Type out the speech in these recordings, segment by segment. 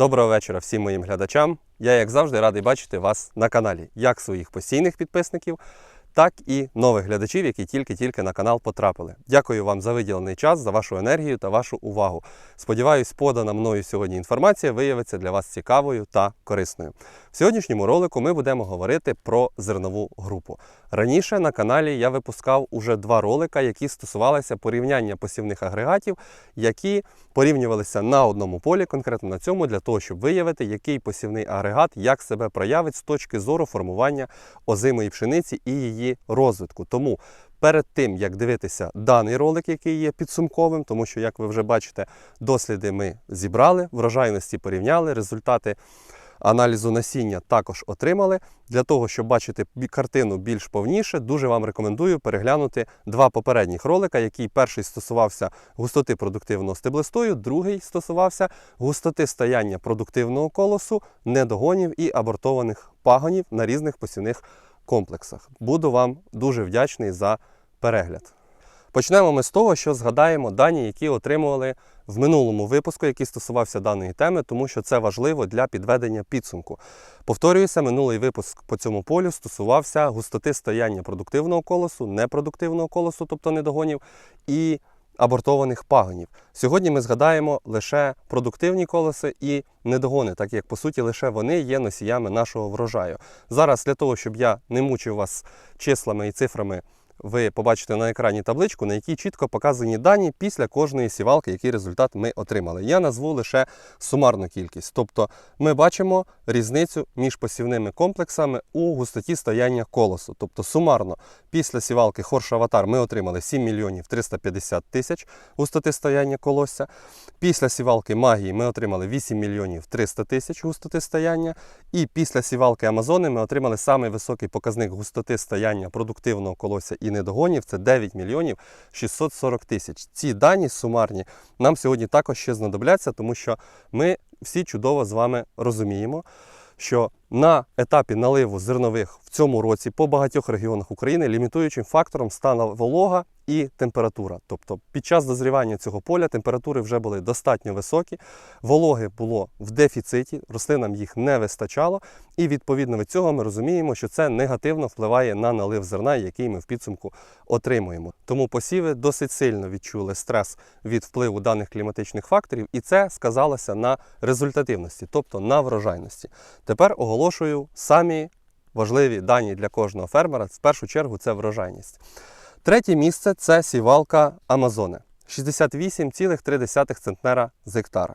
Доброго вечора всім моїм глядачам. Я, як завжди, радий бачити вас на каналі, як своїх постійних підписників, так і нових глядачів, які тільки-тільки на канал потрапили. Дякую вам за виділений час, за вашу енергію та вашу увагу. Сподіваюсь, подана мною сьогодні інформація виявиться для вас цікавою та корисною. В сьогоднішньому ролику ми будемо говорити про зернову групу. Раніше на каналі я випускав уже два ролика, які стосувалися порівняння посівних агрегатів, які порівнювалися на одному полі, конкретно на цьому, для того, щоб виявити, який посівний агрегат як себе проявить з точки зору формування озимої пшениці і її розвитку. Тому перед тим як дивитися даний ролик, який є підсумковим, тому що, як ви вже бачите, досліди ми зібрали, врожайності порівняли, результати аналізу насіння також отримали. Для того, щоб бачити картину більш повніше, дуже вам рекомендую переглянути два попередніх ролика, який перший стосувався густоти продуктивного стеблистою, другий стосувався густоти стояння продуктивного колосу, недогонів і абортованих пагонів на різних посівних комплексах. Буду вам дуже вдячний за перегляд. Почнемо ми з того, що згадаємо дані, які отримували в минулому випуску, який стосувався даної теми, тому що це важливо для підведення підсумку. Повторююся, минулий випуск по цьому полю стосувався густоти стояння продуктивного колосу, непродуктивного колосу, тобто недогонів, і абортованих пагонів. Сьогодні ми згадаємо лише продуктивні колеси і недогони, так як по суті лише вони є носіями нашого врожаю. Зараз для того, щоб я не мучив вас числами і цифрами ви побачите на екрані табличку, на якій чітко показані дані після кожної сівалки, який результат ми отримали. Я назву лише сумарну кількість. Тобто ми бачимо різницю між посівними комплексами у густоті стояння колосу. Тобто сумарно після сівалки Хорш Аватар ми отримали 7 мільйонів 350 тисяч густоти стояння колосся. Після сівалки Магії ми отримали 8 мільйонів 300 тисяч густоти стояння. І після сівалки Амазони ми отримали самий високий показник густоти стояння продуктивного колосся і недогонів це 9 мільйонів 640 тисяч. Ці дані сумарні нам сьогодні також ще знадобляться, тому що ми всі чудово з вами розуміємо, що на етапі наливу зернових в цьому році по багатьох регіонах України лімітуючим фактором стала волога і температура. Тобто під час дозрівання цього поля температури вже були достатньо високі, вологи було в дефіциті, рослинам їх не вистачало, і відповідно від цього ми розуміємо, що це негативно впливає на налив зерна, який ми в підсумку отримуємо. Тому посіви досить сильно відчули стрес від впливу даних кліматичних факторів, і це сказалося на результативності, тобто на врожайності. Тепер оголошую самі важливі дані для кожного фермера. В першу чергу це врожайність. Третє місце це сівалка Амазоне 68,3 центнера з гектара.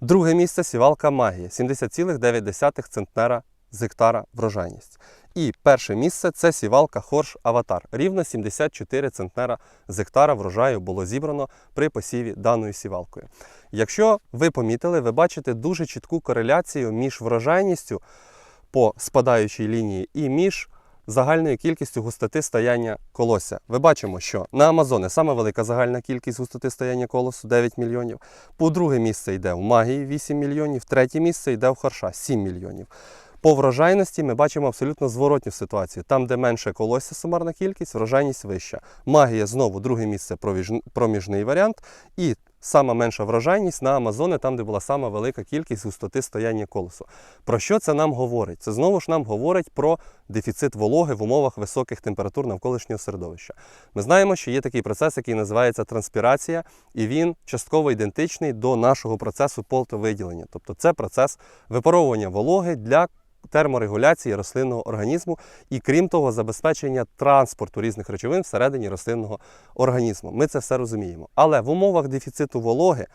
Друге місце сівалка Магія 70,9 центнера з гектара врожайність. І перше місце це сівалка Хорш Аватар. Рівно 74 центнера з гектара врожаю було зібрано при посіві даною сівалкою. Якщо ви помітили, ви бачите дуже чітку кореляцію між врожайністю по спадаючій лінії і між загальною кількістю густоти стояння колосся. Ви бачимо, що на Амазони саме велика загальна кількість густоти стояння колосу 9 мільйонів. По друге місце йде в магії 8 мільйонів, третє місце йде в харша 7 мільйонів. По врожайності ми бачимо абсолютно зворотню ситуацію. Там, де менше колосся сумарна кількість, врожайність вища. Магія знову друге місце проміжний варіант. І сама менша врожайність на Амазони, там, де була сама велика кількість густоти стояння колосу. Про що це нам говорить? Це знову ж нам говорить про дефіцит вологи в умовах високих температур навколишнього середовища. Ми знаємо, що є такий процес, який називається транспірація, і він частково ідентичний до нашого процесу полтовиділення. Тобто це процес випаровування вологи для терморегуляції рослинного організму і, крім того, забезпечення транспорту різних речовин всередині рослинного організму. Ми це все розуміємо. Але в умовах дефіциту вологи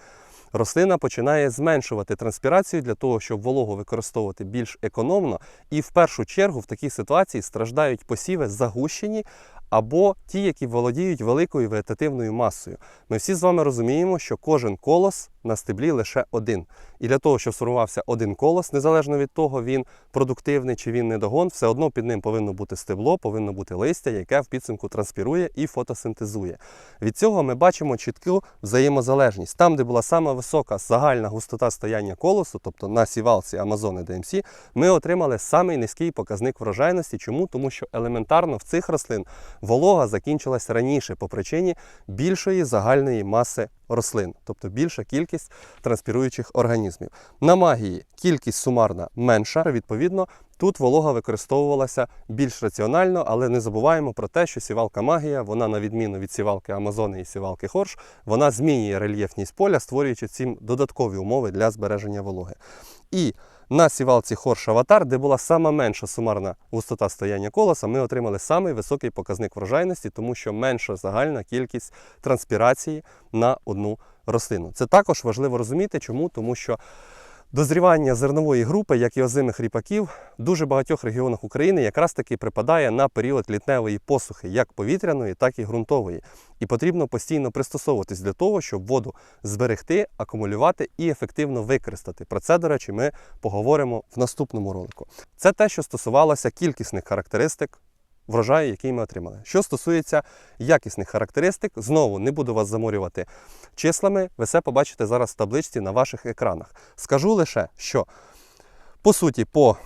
рослина починає зменшувати транспірацію для того, щоб вологу використовувати більш економно. І в першу чергу в такій ситуації страждають посіви загущені або ті, які володіють великою вегетативною масою. Ми всі з вами розуміємо, що кожен колос на стеблі лише один. І для того, щоб сформувався один колос, незалежно від того, він продуктивний чи він недогон, все одно під ним повинно бути стебло, повинно бути листя, яке в підсумку транспірує і фотосинтезує. Від цього ми бачимо чітку взаємозалежність. Там, де була сама висока загальна густота стояння колосу, тобто на сівалці Амазони DMC, ми отримали самий низький показник врожайності. Чому? Тому що елементарно в цих рослин волога закінчилась раніше по причині більшої загальної маси рослин, тобто більша кількість транспіруючих організмів. На магії кількість сумарна менша, відповідно, тут волога використовувалася більш раціонально, але не забуваємо про те, що сівалка магія, вона на відміну від сівалки Амазони і сівалки Хорш, вона змінює рельєфність поля, створюючи цим додаткові умови для збереження вологи. І на сівалці Хорш Аватар, де була сама менша сумарна густота стояння колоса, ми отримали самий високий показник врожайності, тому що менша загальна кількість транспірації на одну рослину. Це також важливо розуміти, чому, тому що Дозрівання зернової групи, як і озимих ріпаків, в дуже багатьох регіонах України якраз таки припадає на період літневої посухи, як повітряної, так і ґрунтової. І потрібно постійно пристосовуватись для того, щоб воду зберегти, акумулювати і ефективно використати. Про це, до речі, ми поговоримо в наступному ролику. Це те, що стосувалося кількісних характеристик врожаю, який ми отримали. Що стосується якісних характеристик, знову не буду вас заморювати числами, ви все побачите зараз в табличці на ваших екранах. Скажу лише, що по суті, по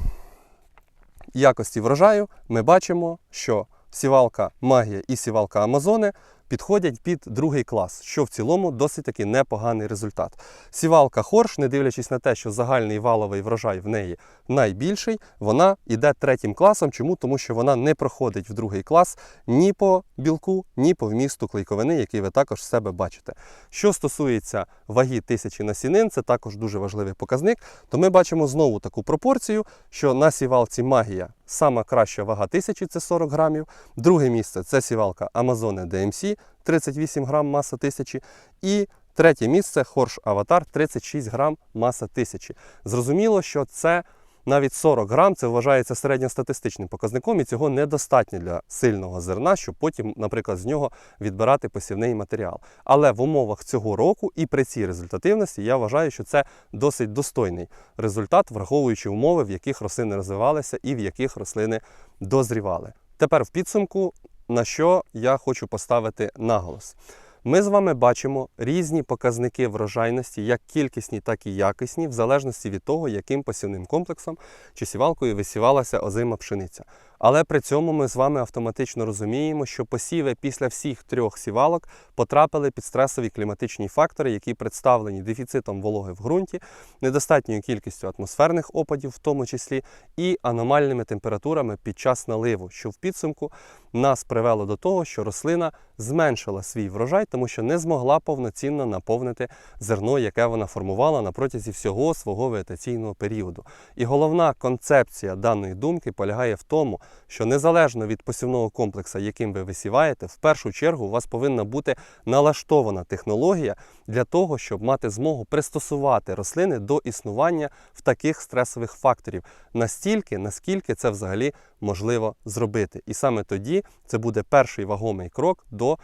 якості врожаю ми бачимо, що сівалка Магія і сівалка Амазони підходять під другий клас, що в цілому досить таки непоганий результат. Сівалка Хорш, не дивлячись на те, що загальний валовий врожай в неї найбільший, вона йде третім класом. Чому? Тому що вона не проходить в другий клас ні по білку, ні по вмісту клейковини, який ви також в себе бачите. Що стосується ваги тисячі насінин, це також дуже важливий показник, то ми бачимо знову таку пропорцію, що на сівалці Магія сама краща вага тисячі це 40 грамів. Друге місце це сівалка Amazone DMC 38 грам маса тисячі. І третє місце Хорш Аватар 36 грам маса тисячі. Зрозуміло, що це навіть 40 грам це вважається середньостатистичним показником, і цього недостатньо для сильного зерна, щоб потім, наприклад, з нього відбирати посівний матеріал. Але в умовах цього року і при цій результативності я вважаю, що це досить достойний результат, враховуючи умови, в яких рослини розвивалися і в яких рослини дозрівали. Тепер в підсумку, на що я хочу поставити наголос. Ми з вами бачимо різні показники врожайності, як кількісні, так і якісні, в залежності від того, яким посівним комплексом чи сівалкою висівалася озима пшениця. Але при цьому ми з вами автоматично розуміємо, що посіви після всіх трьох сівалок потрапили під стресові кліматичні фактори, які представлені дефіцитом вологи в ґрунті, недостатньою кількістю атмосферних опадів, в тому числі, і аномальними температурами під час наливу, що в підсумку нас привело до того, що рослина зменшила свій врожай, тому що не змогла повноцінно наповнити зерно, яке вона формувала на протязі всього свого вегетаційного періоду. І головна концепція даної думки полягає в тому, що незалежно від посівного комплексу, яким ви висіваєте, в першу чергу у вас повинна бути налаштована технологія для того, щоб мати змогу пристосувати рослини до існування в таких стресових факторів настільки, наскільки це взагалі можливо зробити. І саме тоді це буде перший вагомий крок до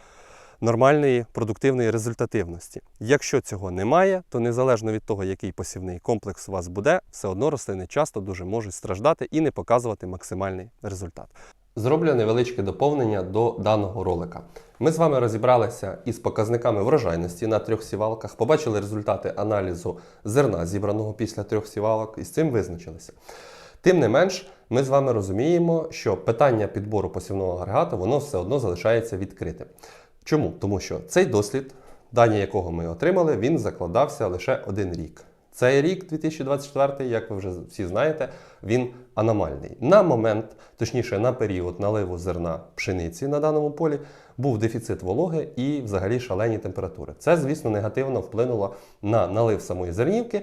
нормальної продуктивної результативності. Якщо цього немає, то незалежно від того, який посівний комплекс у вас буде, все одно рослини часто дуже можуть страждати і не показувати максимальний результат. Зроблю невеличке доповнення до даного ролика. Ми з вами розібралися із показниками врожайності на трьох сівалках, побачили результати аналізу зерна, зібраного після трьох сівалок, і з цим визначилися. Тим не менш, ми з вами розуміємо, що питання підбору посівного агрегату воно все одно залишається відкритим. Чому? Тому що цей дослід, дані якого ми отримали, він закладався лише один рік. Цей рік, 2024, як ви вже всі знаєте, він аномальний. На момент, точніше, на період наливу зерна пшениці на даному полі, був дефіцит вологи і взагалі шалені температури. Це, звісно, негативно вплинуло на налив самої зернівки.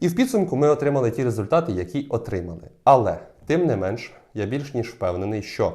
І в підсумку ми отримали ті результати, які отримали. Але, тим не менш, я більш ніж впевнений, що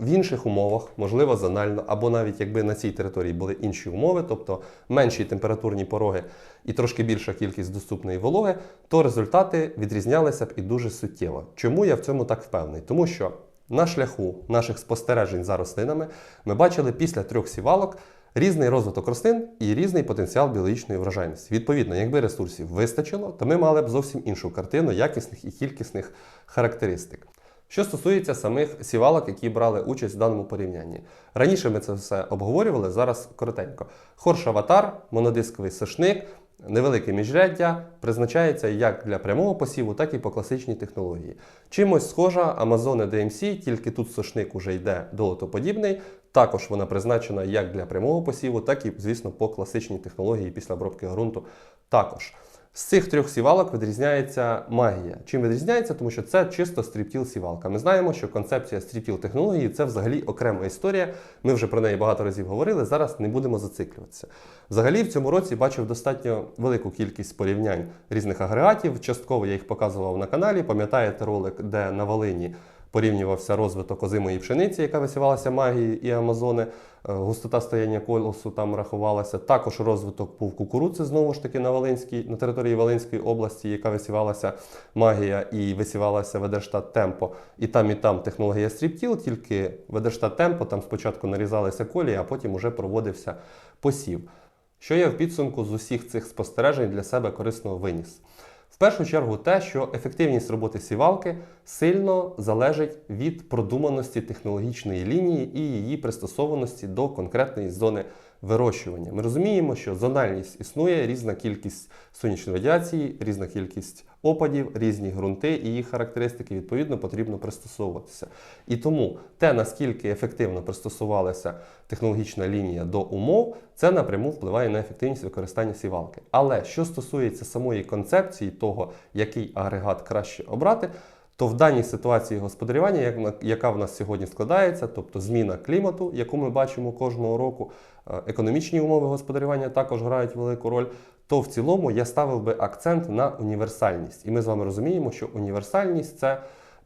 в інших умовах, можливо, зонально, або навіть якби на цій території були інші умови, тобто менші температурні пороги і трошки більша кількість доступної вологи, то результати відрізнялися б і дуже суттєво. Чому я в цьому так впевнений? Тому що на шляху наших спостережень за рослинами ми бачили після трьох сівалок. Різний розвиток рослин і різний потенціал біологічної врожайності. Відповідно, якби ресурсів вистачило, то ми мали б зовсім іншу картину якісних і кількісних характеристик. Що стосується самих сівалок, які брали участь в даному порівнянні. Раніше ми це все обговорювали, зараз коротенько. Хорш Аватар, монодисковий сошник невелике міжряддя призначається як для прямого посіву, так і по класичній технології. Чимось схожа Amazon DMC, тільки тут сошник уже йде долотоподібний. Також вона призначена як для прямого посіву, так і, звісно, по класичній технології після обробки ґрунту також. З цих трьох сівалок відрізняється магія. Чим відрізняється? Тому що це чисто стріптіл сівалка. Ми знаємо, що концепція стріптіл технології це взагалі окрема історія. Ми вже про неї багато разів говорили. Зараз не будемо зациклюватися. Взагалі, в цьому році бачив достатньо велику кількість порівнянь різних агрегатів. Частково я їх показував на каналі. Пам'ятаєте ролик, де на Волині порівнювався розвиток озимої пшениці, яка висівалася магією і Амазони. Е, Густота стояння колосу там рахувалася. Також розвиток був кукурудзи знову ж таки на Волинській, на території Волинської області, яка висівалася магія і висівалася Ведерштат Темпо. І там, і там технологія стріптіл, тільки Ведерштат Темпо там спочатку нарізалися колії, а потім уже проводився посів. Що я в підсумку з усіх цих спостережень для себе корисно виніс? Першу чергу те, що ефективність роботи сівалки сильно залежить від продуманості технологічної лінії і її пристосованості до конкретної зони вирощування. Ми розуміємо, що зональність існує, різна кількість сонячної радіації, різна кількість опадів, різні ґрунти і їх характеристики, відповідно, потрібно пристосовуватися. І тому те, наскільки ефективно пристосувалася технологічна лінія до умов, це напряму впливає на ефективність використання сівалки. Але що стосується самої концепції того, який агрегат краще обрати, то в даній ситуації господарювання, яка в нас сьогодні складається, тобто зміна клімату, яку ми бачимо кожного року, е, економічні умови господарювання також грають велику роль. То в цілому я ставив би акцент на універсальність. І ми з вами розуміємо, що універсальність це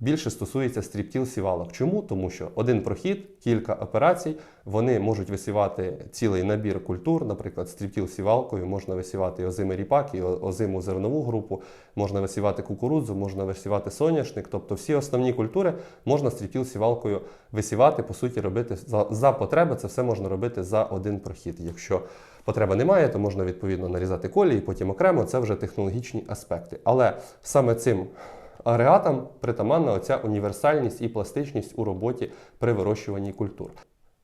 більше стосується стріптіл сівалок. Чому? Тому що один прохід, кілька операцій, вони можуть висівати цілий набір культур, наприклад, стріптіл сівалкою можна висівати і озимий ріпак, і озиму зернову групу, можна висівати кукурудзу, можна висівати соняшник. Тобто всі основні культури можна стріптіл сівалкою висівати, по суті, робити за, за потреби. Це все можна робити за один прохід. Якщо потреби немає, то можна відповідно нарізати колії, потім окремо це вже технологічні аспекти. Але саме цим агрегатам притаманна оця універсальність і пластичність у роботі при вирощуванні культур.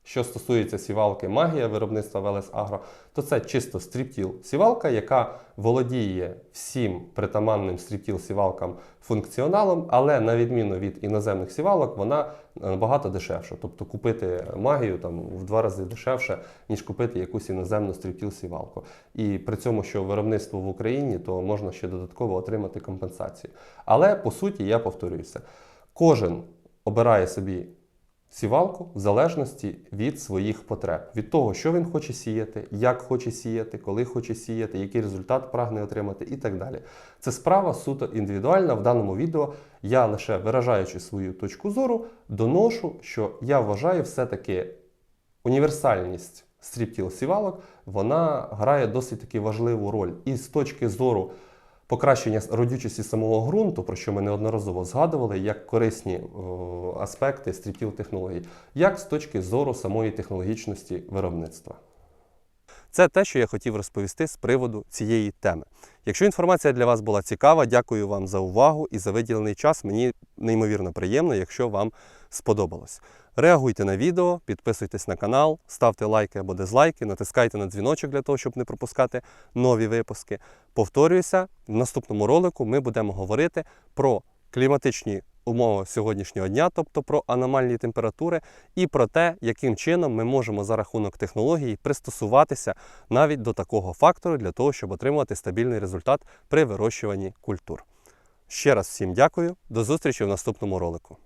Що стосується сівалки магія виробництва Велес Агро, то це чисто стріптіл сівалка, яка володіє всім притаманним стріптіл сівалкам функціоналом, але на відміну від іноземних сівалок, вона набагато дешевша. Тобто купити магію там в два рази дешевше, ніж купити якусь іноземну стріптіл сівалку. І при цьому, що виробництво в Україні, то можна ще додатково отримати компенсацію. Але по суті, я повторююся, кожен обирає собі сівалку в залежності від своїх потреб, від того, що він хоче сіяти, як хоче сіяти, коли хоче сіяти, який результат прагне отримати і так далі. Це справа суто індивідуальна. В даному відео я лише виражаючи свою точку зору, доношу, що я вважаю все-таки універсальність стріптіл сівалок, вона грає досить таки важливу роль. І з точки зору покращення родючості самого ґрунту, про що ми неодноразово згадували, як корисні аспекти стріптіл технологій, як з точки зору самої технологічності виробництва. Це те, що я хотів розповісти з приводу цієї теми. Якщо інформація для вас була цікава, дякую вам за увагу і за виділений час. Мені неймовірно приємно, якщо вам сподобалось. Реагуйте на відео, підписуйтесь на канал, ставте лайки або дизлайки, натискайте на дзвіночок для того, щоб не пропускати нові випуски. Повторююся, в наступному ролику ми будемо говорити про кліматичні умови сьогоднішнього дня, тобто про аномальні температури, і про те, яким чином ми можемо за рахунок технології пристосуватися навіть до такого фактору для того, щоб отримувати стабільний результат при вирощуванні культур. Ще раз всім дякую, до зустрічі в наступному ролику.